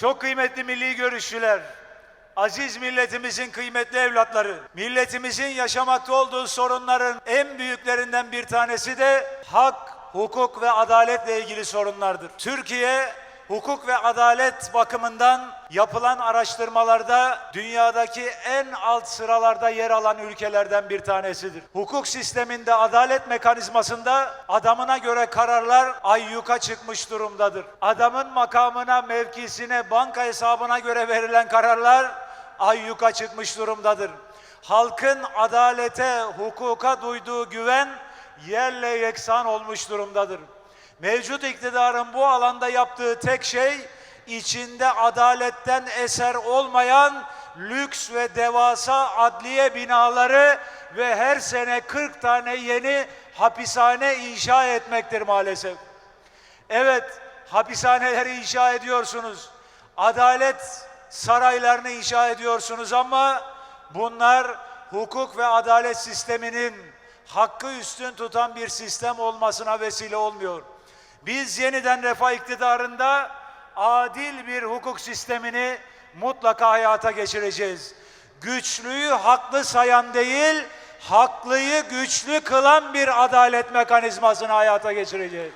Çok kıymetli milli görüşçüler, aziz milletimizin kıymetli evlatları, milletimizin yaşamakta olduğu sorunların en büyüklerinden bir tanesi de hak, hukuk ve adaletle ilgili sorunlardır. Türkiye hukuk ve adalet bakımından yapılan araştırmalarda dünyadaki en alt sıralarda yer alan ülkelerden bir tanesidir. Hukuk sisteminde adalet mekanizmasında adamına göre kararlar ayyuka çıkmış durumdadır. Adamın makamına, mevkisine, banka hesabına göre verilen kararlar ayyuka çıkmış durumdadır. Halkın adalete, hukuka duyduğu güven yerle yeksan olmuş durumdadır. Mevcut iktidarın bu alanda yaptığı tek şey içinde adaletten eser olmayan lüks ve devasa adliye binaları ve her sene 40 tane yeni hapishane inşa etmektir maalesef. Evet, hapishaneleri inşa ediyorsunuz. Adalet saraylarını inşa ediyorsunuz ama bunlar hukuk ve adalet sisteminin hakkı üstün tutan bir sistem olmasına vesile olmuyor. Biz yeniden refah iktidarında adil bir hukuk sistemini mutlaka hayata geçireceğiz. Güçlüyü haklı sayan değil, haklıyı güçlü kılan bir adalet mekanizmasını hayata geçireceğiz.